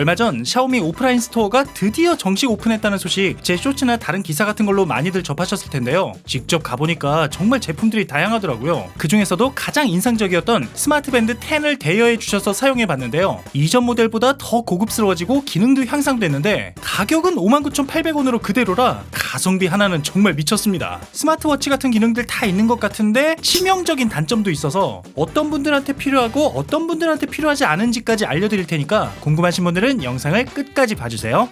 얼마 전 샤오미 오프라인 스토어가 드디어 정식 오픈했다는 소식 제 쇼츠나 다른 기사 같은 걸로 많이들 접하셨을 텐데요. 직접 가보니까 정말 제품들이 다양하더라고요. 그 중에서도 가장 인상적이었던 스마트 밴드 10을 대여해 주셔서 사용해 봤는데요. 이전 모델보다 더 고급스러워지고 기능도 향상됐는데 가격은 59,800원으로 그대로라 가성비 하나는 정말 미쳤습니다. 스마트워치 같은 기능들 다 있는 것 같은데 치명적인 단점도 있어서 어떤 분들한테 필요하고 어떤 분들한테 필요하지 않은지까지 알려드릴 테니까 궁금하신 분들은 영상을 끝까지 봐주세요.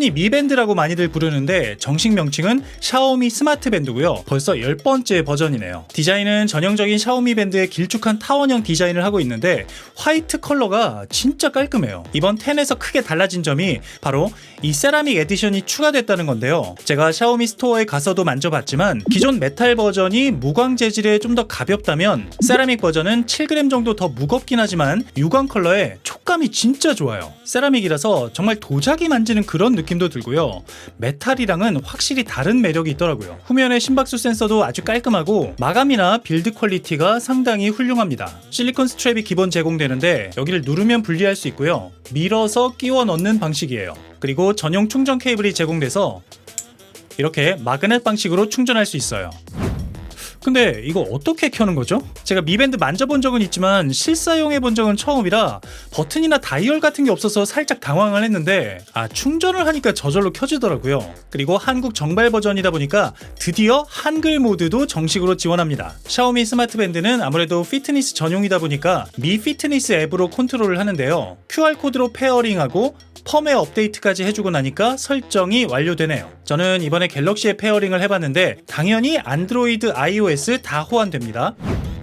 흔히 미 밴드라고 많이들 부르는데 정식 명칭은 샤오미 스마트 밴드고요. 벌써 10번째 버전이네요. 디자인은 전형적인 샤오미 밴드의 길쭉한 타원형 디자인을 하고 있는데 화이트 컬러가 진짜 깔끔해요. 이번 10에서 크게 달라진 점이 바로 이 세라믹 에디션이 추가됐다는 건데요. 제가 샤오미 스토어에 가서도 만져봤지만 기존 메탈 버전이 무광 재질에 좀 더 가볍다면 세라믹 버전은 7g 정도 더 무겁긴 하지만 유광 컬러에 촉감이 진짜 좋아요. 세라믹이라서 정말 도자기 만지는 그런 느낌 도 들고요. 메탈이랑은 확실히 다른 매력이 있더라고요. 후면의 심박수 센서도 아주 깔끔하고 마감이나 빌드 퀄리티가 상당히 훌륭합니다. 실리콘 스트랩이 기본 제공되는데 여기를 누르면 분리할 수 있고요. 밀어서 끼워 넣는 방식이에요. 그리고 전용 충전 케이블이 제공돼서 이렇게 마그넷 방식으로 충전할 수 있어요. 근데 이거 어떻게 켜는 거죠? 제가 미밴드 만져본 적은 있지만 실사용해 본 적은 처음이라 버튼이나 다이얼 같은 게 없어서 살짝 당황을 했는데 아 충전을 하니까 저절로 켜지더라고요. 그리고 한국 정발 버전이다 보니까 드디어 한글 모드도 정식으로 지원합니다. 샤오미 스마트 밴드는 아무래도 피트니스 전용이다 보니까 미 피트니스 앱으로 컨트롤을 하는데요. QR 코드로 페어링하고 펌웨어 업데이트까지 해주고 나니까 설정이 완료되네요. 저는 이번에 갤럭시에 페어링을 해봤는데 당연히 안드로이드, iOS 다 호환됩니다.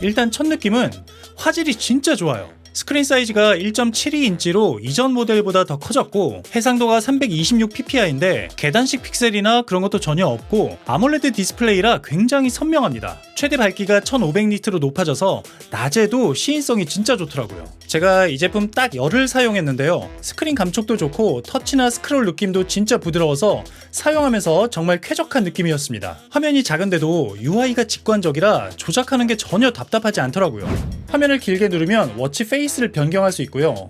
일단 첫 느낌은 화질이 진짜 좋아요. 스크린 사이즈가 1.72인치로 이전 모델보다 더 커졌고 해상도가 326ppi인데 계단식 픽셀이나 그런 것도 전혀 없고 아몰레드 디스플레이라 굉장히 선명합니다. 최대 밝기가 1500니트로 높아져서 낮에도 시인성이 진짜 좋더라고요. 제가 이 제품 딱 열흘 사용했는데요. 스크린 감촉도 좋고 터치나 스크롤 느낌도 진짜 부드러워서 사용하면서 정말 쾌적한 느낌이었습니다. 화면이 작은데도 UI가 직관적이라 조작하는 게 전혀 답답하지 않더라고요. 화면을 길게 누르면 워치 페이 스를 변경할 수 있고요.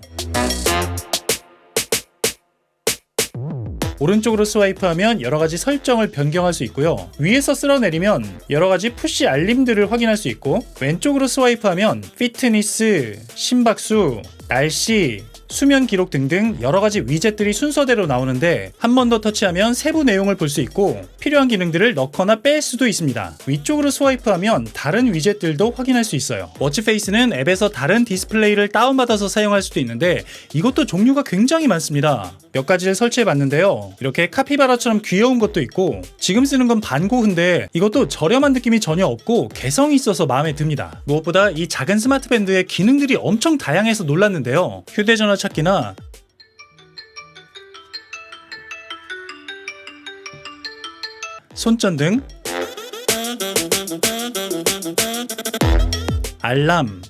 오른쪽으로 스와이프하면 여러 가지 설정을 변경할 수 있고요. 위에서 쓸어내리면 여러 가지 푸시 알림들을 확인할 수 있고 왼쪽으로 스와이프하면 피트니스, 심박수, 날씨, 수면 기록 등등 여러 가지 위젯들이 순서대로 나오는데 한 번 더 터치하면 세부 내용을 볼 수 있고 필요한 기능들을 넣거나 뺄 수도 있습니다. 위쪽으로 스와이프하면 다른 위젯들도 확인할 수 있어요. 워치페이스는 앱에서 다른 디스플레이를 다운받아서 사용할 수도 있는데 이것도 종류가 굉장히 많습니다. 몇 가지를 설치해 봤는데요. 이렇게 카피바라처럼 귀여운 것도 있고 지금 쓰는 건 반고흐인데 이것도 저렴한 느낌이 전혀 없고 개성이 있어서 마음에 듭니다. 무엇보다 이 작은 스마트 밴드의 기능들이 엄청 다양해서 놀랐는데요. 휴대전화 찾기나 손전등 알람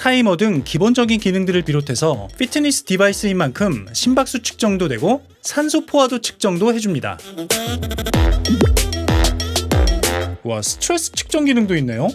타이머 등 기본적인 기능들을 비롯해서 피트니스 디바이스인 만큼 심박수 측정도 되고 산소 포화도 측정도 해줍니다. 와 스트레스 측정 기능도 있네요.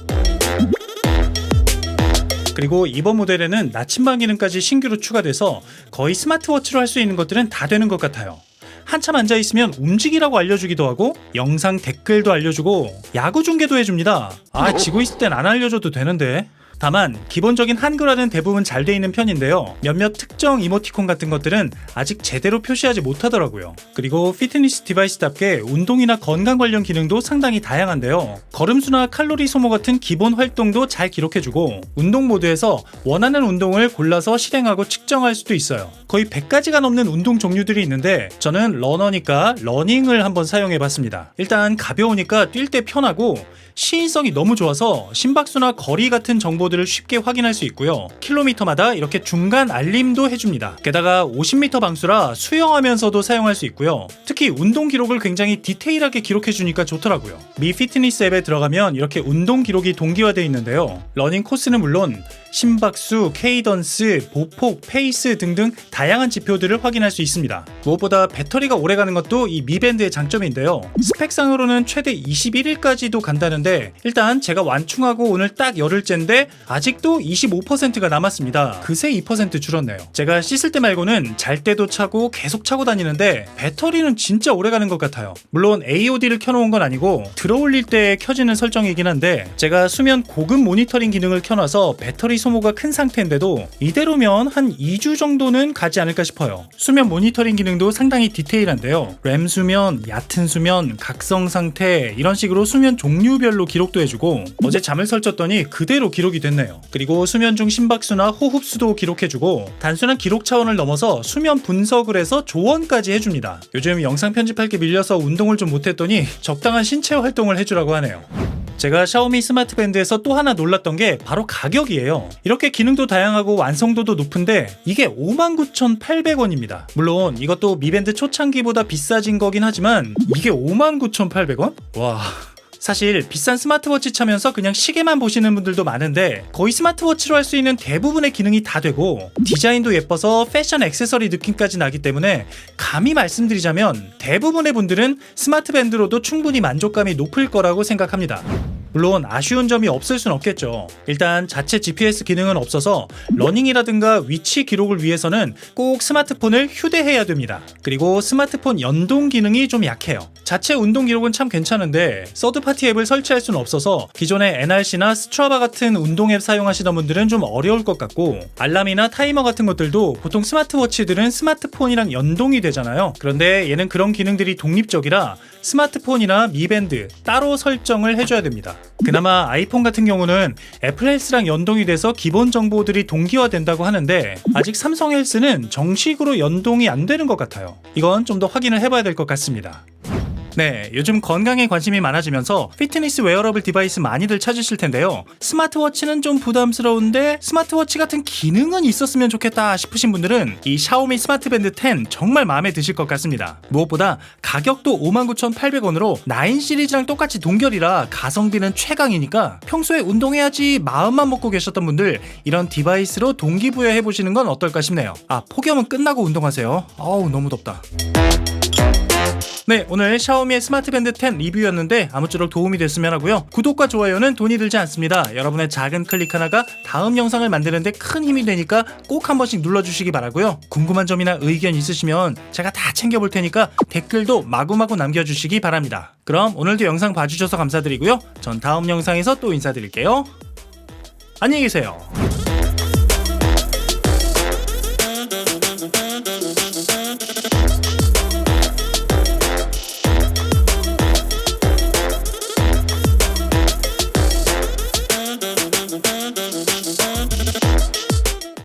그리고 이번 모델에는 나침반 기능까지 신규로 추가돼서 거의 스마트워치로 할 수 있는 것들은 다 되는 것 같아요. 한참 앉아 있으면 움직이라고 알려주기도 하고 영상 댓글도 알려주고 야구 중계도 해줍니다. 아 지고 있을 땐 안 알려줘도 되는데. 다만 기본적인 한글화는 대부분 잘 돼 있는 편인데요. 몇몇 특정 이모티콘 같은 것들은 아직 제대로 표시하지 못하더라고요. 그리고 피트니스 디바이스답게 운동이나 건강 관련 기능도 상당히 다양한데요. 걸음수나 칼로리 소모 같은 기본 활동도 잘 기록해주고 운동 모드에서 원하는 운동을 골라서 실행하고 측정할 수도 있어요. 거의 100가지가 넘는 운동 종류들이 있는데 저는 러너니까 러닝을 한번 사용해봤습니다. 일단 가벼우니까 뛸 때 편하고 시인성이 너무 좋아서 심박수나 거리 같은 정보들을 쉽게 확인할 수 있고요. 킬로미터마다 이렇게 중간 알림도 해줍니다. 게다가 50m 방수라 수영하면서도 사용할 수 있고요. 특히 운동 기록을 굉장히 디테일하게 기록해주니까 좋더라고요. 미 피트니스 앱에 들어가면 이렇게 운동 기록이 동기화되어 있는데요. 러닝 코스는 물론 심박수, 케이던스, 보폭, 페이스 등등 다양한 지표들을 확인할 수 있습니다. 무엇보다 배터리가 오래 가는 것도 이 미밴드의 장점인데요. 스펙상으로는 최대 21일까지도 간다는데 일단 제가 완충하고 오늘 딱 열흘째인데 아직도 25%가 남았습니다. 그새 2% 줄었네요. 제가 씻을 때 말고는 잘 때도 차고 계속 차고 다니는데 배터리는 진짜 오래 가는 것 같아요. 물론 AOD를 켜놓은 건 아니고 들어올릴 때 켜지는 설정이긴 한데 제가 수면 고급 모니터링 기능을 켜놔서 배터리 소모가 큰 상태인데도 이대로면 한 2주 정도는 가지 않을까 싶어요. 수면 모니터링 기능도 상당히 디테일한데요. 램 수면, 얕은 수면, 각성 상태 이런 식으로 수면 종류별로 기록도 해주고 어제 잠을 설쳤더니 그대로 기록이 됐네요. 그리고 수면 중 심박수나 호흡수도 기록해주고 단순한 기록 차원을 넘어서 수면 분석을 해서 조언까지 해줍니다. 요즘 영상 편집할 게 밀려서 운동을 좀 못했더니 적당한 신체 활동을 해주라고 하네요. 제가 샤오미 스마트 밴드에서 또 하나 놀랐던 게 바로 가격이에요. 이렇게 기능도 다양하고 완성도도 높은데 이게 59,800원입니다. 물론 이것도 미밴드 초창기보다 비싸진 거긴 하지만 이게 59,800원? 와. 사실 비싼 스마트워치 차면서 그냥 시계만 보시는 분들도 많은데 거의 스마트워치로 할 수 있는 대부분의 기능이 다 되고 디자인도 예뻐서 패션 액세서리 느낌까지 나기 때문에 감히 말씀드리자면 대부분의 분들은 스마트 밴드로도 충분히 만족감이 높을 거라고 생각합니다. 물론 아쉬운 점이 없을 순 없겠죠. 일단 자체 GPS 기능은 없어서 러닝이라든가 위치 기록을 위해서는 꼭 스마트폰을 휴대해야 됩니다. 그리고 스마트폰 연동 기능이 좀 약해요. 자체 운동 기록은 참 괜찮은데 서드파티 앱을 설치할 수는 없어서 기존의 NRC나 스트라바 같은 운동 앱 사용하시던 분들은 좀 어려울 것 같고 알람이나 타이머 같은 것들도 보통 스마트워치들은 스마트폰이랑 연동이 되잖아요. 그런데 얘는 그런 기능들이 독립적이라 스마트폰이나 미밴드 따로 설정을 해줘야 됩니다. 그나마 아이폰 같은 경우는 애플 헬스랑 연동이 돼서 기본 정보들이 동기화된다고 하는데 아직 삼성 헬스는 정식으로 연동이 안 되는 것 같아요. 이건 좀 더 확인을 해봐야 될 것 같습니다. 네, 요즘 건강에 관심이 많아지면서 피트니스 웨어러블 디바이스 많이들 찾으실 텐데요. 스마트워치는 좀 부담스러운데 스마트워치 같은 기능은 있었으면 좋겠다 싶으신 분들은 이 샤오미 스마트 밴드 10 정말 마음에 드실 것 같습니다. 무엇보다 가격도 59,800원으로 9 시리즈랑 똑같이 동결이라 가성비는 최강이니까 평소에 운동해야지 마음만 먹고 계셨던 분들 이런 디바이스로 동기부여해 보시는 건 어떨까 싶네요. 아, 폭염은 끝나고 운동하세요. 아우, 너무 덥다. 네, 오늘 샤오미의 스마트 밴드 10 리뷰였는데 아무쪼록 도움이 됐으면 하고요. 구독과 좋아요는 돈이 들지 않습니다. 여러분의 작은 클릭 하나가 다음 영상을 만드는데 큰 힘이 되니까 꼭 한 번씩 눌러주시기 바라고요. 궁금한 점이나 의견 있으시면 제가 다 챙겨볼 테니까 댓글도 마구마구 남겨주시기 바랍니다. 그럼 오늘도 영상 봐주셔서 감사드리고요. 전 다음 영상에서 또 인사드릴게요. 안녕히 계세요.